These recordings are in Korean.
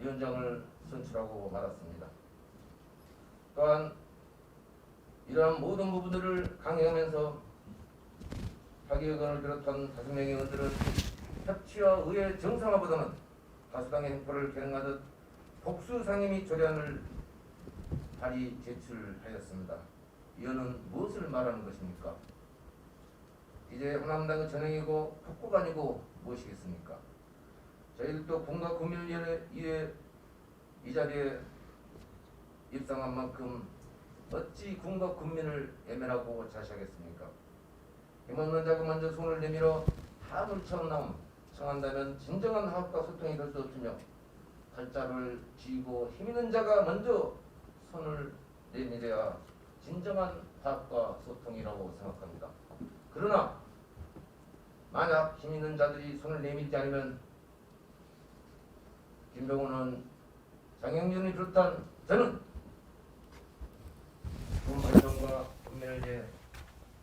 위원장을 선출하고 말았습니다. 또한 이러한 모든 부분들을 강행하면서 박의원을 비롯한 다섯 명의 의원들은 협치와 의회 정상화보다는 다수당의 행포를 계승하듯 복수 상임위 조례안을 발의 제출하였습니다. 이거는 무엇을 말하는 것입니까? 이제 호남당의 전행이고 폭구가 아니고 무엇이겠습니까? 저희들도 군과 국민위원회 이에 이 자리에 입성한 만큼 어찌 군과 국민을 애면하고 자시하겠습니까? 힘없는 자가 먼저 손을 내밀어 합을 청남 청한다면 진정한 화합과 소통이 될 수 없으며 팔자를 쥐고 힘 있는 자가 먼저 손을 내밀어야 진정한 화합과 소통이라고 생각합니다. 그러나 만약 힘 있는 자들이 손을 내밀지 않으면 김병호는 장영준이 비롯한 저는 군 발전과 국민을 위해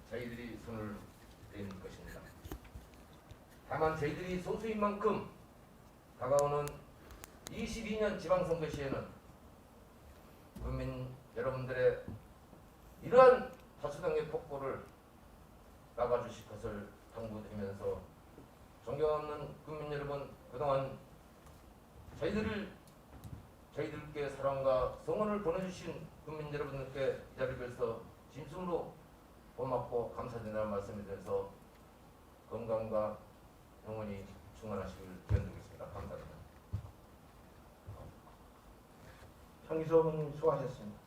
저희들이 손을 내밀 것입니다. 다만 저희들이 소수인 만큼 다가오는 22년 지방선거 시에는 국민 여러분들의 이러한 다수당의 폭포를 막아주실 것을 당부드리면서 존경하는 국민 여러분 그동안 저희들을 저희들께 사랑과 성원을 보내주신 국민 여러분들께 이 자리를 빌어서 진심으로 고맙고 감사드린다는 말씀을 드려서 건강과 영원히 충만하시길 기원드리겠습니다. 감사합니다. 정기수 의원님 수고하셨습니다.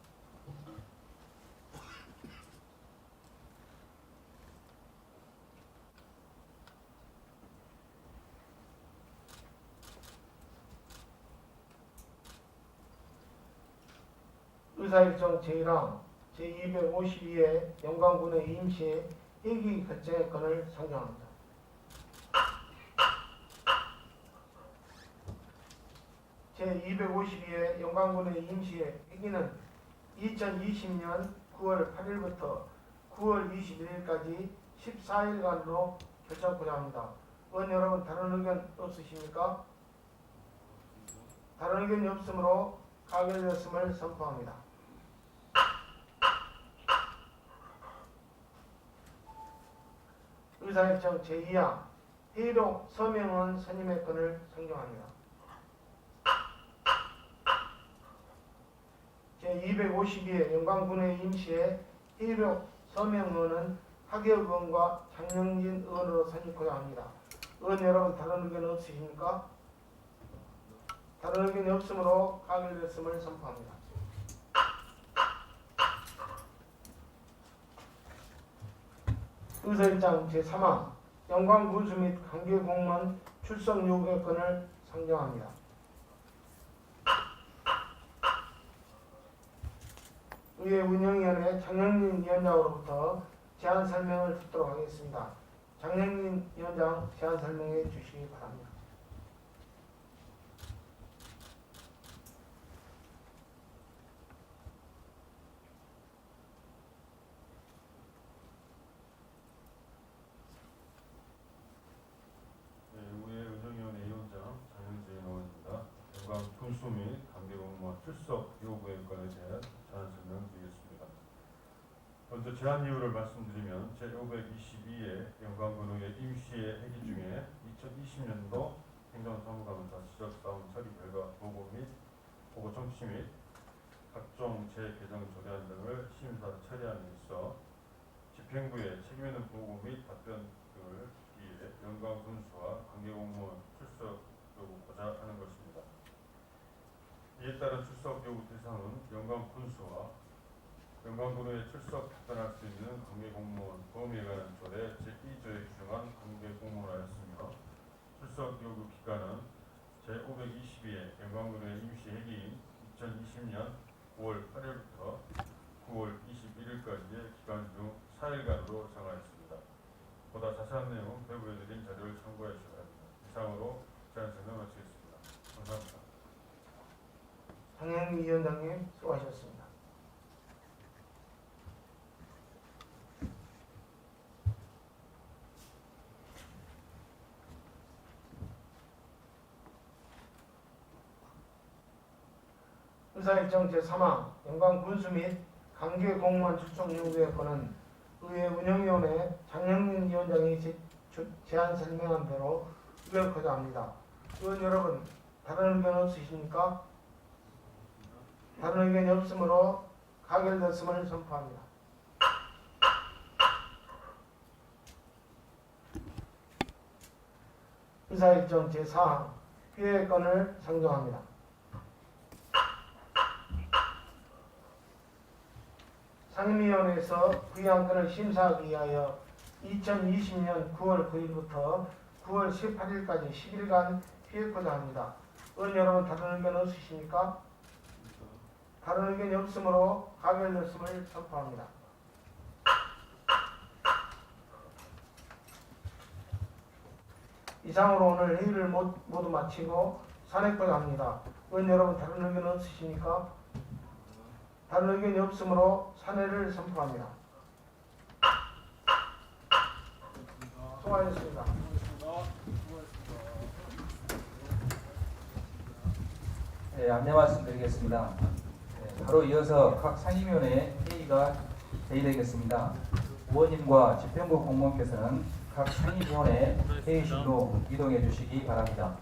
의사일정 제1항 제252회 영광군의 임시 일기 결정의 건을 상정합니다. 제252회 영광군의 임시 회기는 2020년 9월 8일부터 9월 21일까지 14일간으로 결정하고자 합니다. 의원 여러분 다른 의견 없으십니까? 다른 의견이 없으므로 가결되었음을 선포합니다. 의사일정 제2항 회의록 서명은 선임의 건을 상정합니다. 제252회 영광군의 임시회 회의록 서명문은 하기혁 의원과 장영진 의원으로 선임하고자 합니다. 의원 여러분 다른 의견 없으십니까? 다른 의견이 없으므로 가결됐음을 선포합니다. 의사일장 제3항 영광 군수 및 관계 공무원 출석 요구의 건을 상정합니다. 의회 운영위원회 장영진 위원장으로부터 제안 설명을 듣도록 하겠습니다. 장영진 위원장 제안 설명해 주시기 바랍니다. 네, 의회 운영위원회 위원장 장영진 의원입니다. 군수 및 관계 공무원 출석 요구에 관해 대한 제안 설명 드리겠습니다. 먼저 제안 이유를 말씀드리면 제522회 영광군의 임시회 회기 중에 2020년도 행정사무감사 지적사항 처리 결과 보고 및 보고 청취 및 각종 재개정 조례안 등을 심사 처리함에 있어 집행부에 책임 있는 보고 및 답변 등을 위해 영광 군수와 관계 공무원 출석 요구고자 하는 것입니다. 이에 따른 출석 요구 대상은 영광 군수와 영광 군의 출석 답변할 수 있는 관계 공무원 범위에 관한 조례 제2조에 규정한 관계 공무원하였으며 출석 요구 기간은 제522회 영광 군의 임시 회기인 2020년 9월 8일부터 9월 21일까지의 기간 중 4일간으로 정하였습니다. 보다 자세한 내용은 배부해 드린 자료를 참고해 주셔야 합니다. 이상으로 제안 설명 마치겠습니다. 감사합니다. 장영진 위원장님 수고하셨습니다. 의사일정 제3항 영광 군수 및 강계 공무원 출석 요구의 건은 의회 운영위원회 장영민 위원장이 제, 주- 제안 설명한 대로 의결코자 합니다. 의원 여러분 다른 의견 없으십니까? 다른 의견이 없으므로 가결됐음을 선포합니다. 의사일정 제4항 피해 건을 상정합니다. 상임위원회에서 부의안건을 심사하기 위하여 2020년 9월 9일부터 9월 18일까지 10일간 피해코자 합니다. 의원 여러분 다른 의견 없으십니까? 다른 의견이 없으므로 가결됐음을 선포합니다. 이상으로 오늘 회의를 모- 모두 마치고 산행코자 합니다. 의원 여러분 다른 의견 없으십니까? 다른 의견이 없으므로 산회를 선포합니다. 수고하셨습니다. 네, 안내 말씀드리겠습니다. 네, 바로 이어서 각 상임위원회 회의가 회의되겠습니다. 의원님과 집행부 공무원께서는 각 상임위원회 회의실로 이동해 주시기 바랍니다.